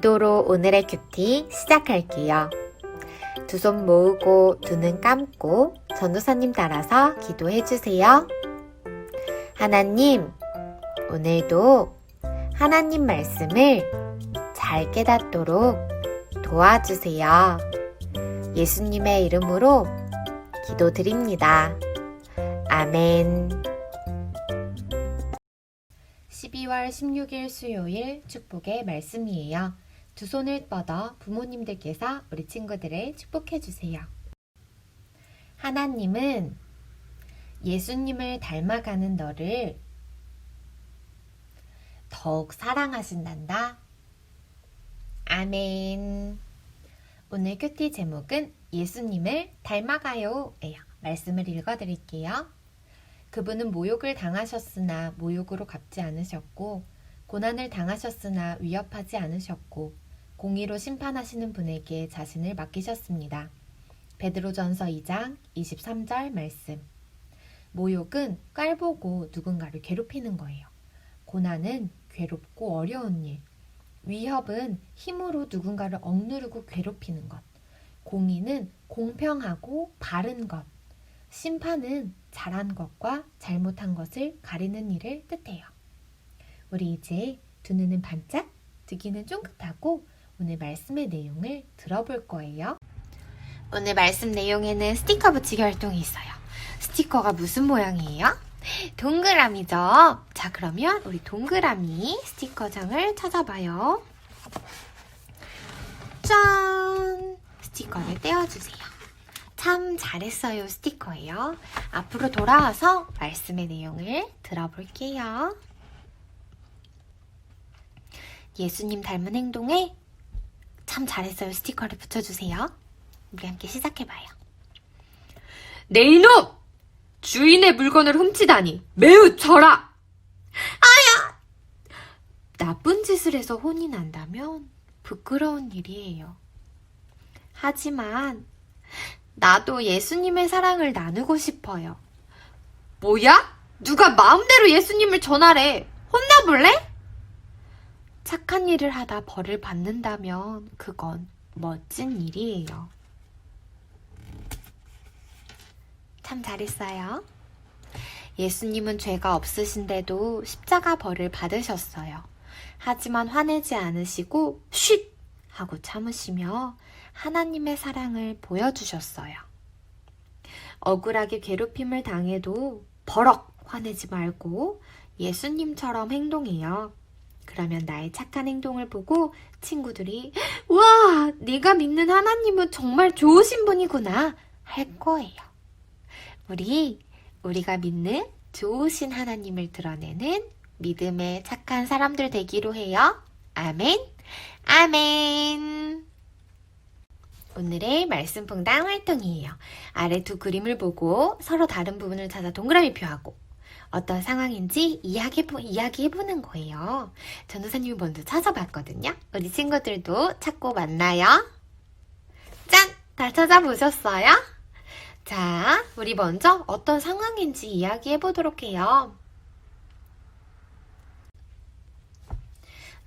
기도로 오늘의 큐티 시작할게요. 두 손 모으고 두 눈 감고 전도사님 따라서 기도해 주세요. 하나님, 오늘도 하나님 말씀을 잘 깨닫도록 도와주세요. 예수님의 이름으로 기도드립니다. 아멘. 12월 16일 수요일 축복의 말씀이에요. 두 손을 뻗어 부모님들께서 우리 친구들을 축복해 주세요. 하나님은 예수님을 닮아가는 너를 더욱 사랑하신단다. 아멘. 오늘 큐티 제목은 예수님을 닮아가요. 예요. 말씀을 읽어 드릴게요. 그분은 모욕을 당하셨으나 모욕으로 갚지 않으셨고, 고난을 당하셨으나 위협하지 않으셨고, 공의로 심판하시는 분에게 자신을 맡기셨습니다. 베드로전서 2장 23절 말씀. 모욕은 깔보고 누군가를 괴롭히는 거예요. 고난은 괴롭고 어려운 일. 위협은 힘으로 누군가를 억누르고 괴롭히는 것. 공의는 공평하고 바른 것. 심판은 잘한 것과 잘못한 것을 가리는 일을 뜻해요. 우리 이제 두 눈은 반짝, 두 귀는 쫑긋하고 오늘 말씀의 내용을 들어볼 거예요. 오늘 말씀 내용에는 스티커 붙이기 활동이 있어요. 스티커가 무슨 모양이에요? 동그라미죠. 자, 그러면 우리 동그라미 스티커장을 찾아봐요. 짠! 스티커를 떼어주세요. 참 잘했어요 스티커예요. 앞으로 돌아와서 말씀의 내용을 들어볼게요. 예수님 닮은 행동에 참 잘했어요 스티커를 붙여주세요. 우리 함께 시작해봐요. 내 이놈! 주인의 물건을 훔치다니 매우 쳐라! 나쁜 짓을 해서 혼이 난다면 부끄러운 일이에요. 하지만 나도 예수님의 사랑을 나누고 싶어요. 뭐야? 누가 마음대로 예수님을 전하래? 혼나볼래? 착한 일을 하다 벌을 받는다면 그건 멋진 일이에요. 참 잘했어요. 예수님은 죄가 없으신데도 십자가 벌을 받으셨어요. 하지만 화내지 않으시고 쉿! 하고 참으시며 하나님의 사랑을 보여주셨어요. 억울하게 괴롭힘을 당해도 버럭 화내지 말고 예수님처럼 행동해요. 그러면 나의 착한 행동을 보고 친구들이 와, 네가 믿는 하나님은 정말 좋으신 분이구나 할 거예요. 우리 우리가 믿는 좋으신 하나님을 드러내는 믿음의 착한 사람들 되기로 해요. 아멘. 아멘. 오늘의 말씀 퐁당 활동이에요. 아래 두 그림을 보고 서로 다른 부분을 찾아 동그라미 표하고 어떤 상황인지 이야기해보, 이야기해보는 거예요. 전도사님이 먼저 찾아봤거든요. 우리 친구들도 찾고 만나요. 짠! 다 찾아보셨어요? 자, 우리 먼저 어떤 상황인지 이야기해보도록 해요.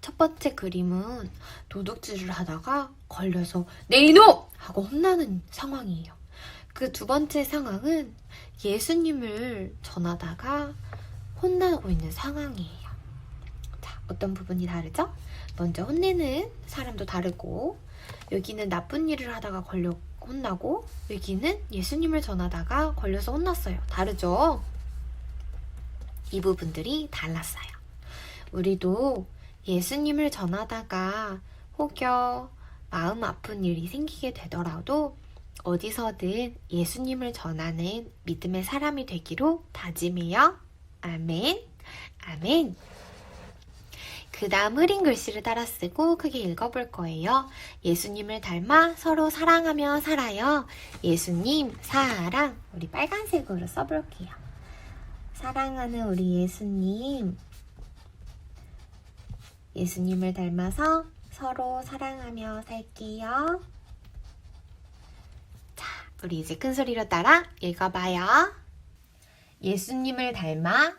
첫 번째 그림은 도둑질을 하다가 걸려서 내 이놈! 하고 혼나는 상황이에요. 그 두 번째 상황은 예수님을 전하다가 혼나고 있는 상황이에요. 자, 어떤 부분이 다르죠? 먼저 혼내는 사람도 다르고, 여기는 나쁜 일을 하다가 걸려 혼나고, 여기는 예수님을 전하다가 걸려서 혼났어요. 다르죠? 이 부분들이 달랐어요. 우리도 예수님을 전하다가 혹여 마음 아픈 일이 생기게 되더라도 어디서든 예수님을 전하는 믿음의 사람이 되기로 다짐해요. 아멘. 아멘. 그 다음 흐린 글씨를 따라 쓰고 크게 읽어볼 거예요. 예수님을 닮아 서로 사랑하며 살아요. 예수님, 사랑. 우리 빨간색으로 써볼게요. 사랑하는 우리 예수님. 예수님을 닮아서 서로 사랑하며 살게요. 자, 우리 이제 큰 소리로 따라 읽어봐요. 예수님을 닮아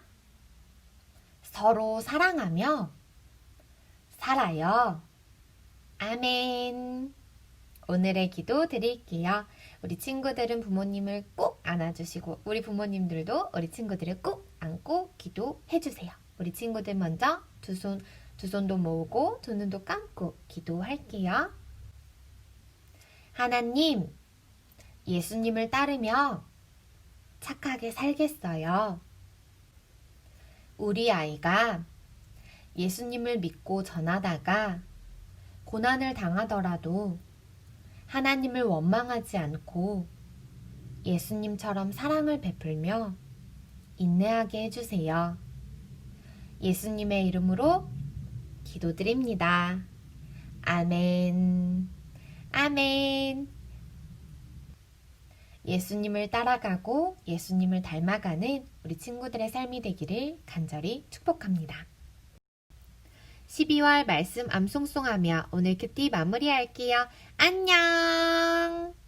서로 사랑하며 살아요. 아멘. 오늘의 기도 드릴게요. 우리 친구들은 부모님을 꼭 안아주시고, 우리 부모님들도 우리 친구들을 꼭 안고 기도해주세요. 우리 친구들 먼저 두 손, 두 손도 모으고, 두 눈도 감고 기도할게요. 하나님, 예수님을 따르며 착하게 살겠어요. 우리 아이가 예수님을 믿고 전하다가 고난을 당하더라도 하나님을 원망하지 않고 예수님처럼 사랑을 베풀며 인내하게 해주세요. 예수님의 이름으로 기도드립니다. 아멘. 아멘. 예수님을 따라가고 예수님을 닮아가는 우리 친구들의 삶이 되기를 간절히 축복합니다. 12월 말씀 암송송하며 오늘 큐티 마무리할게요. 안녕!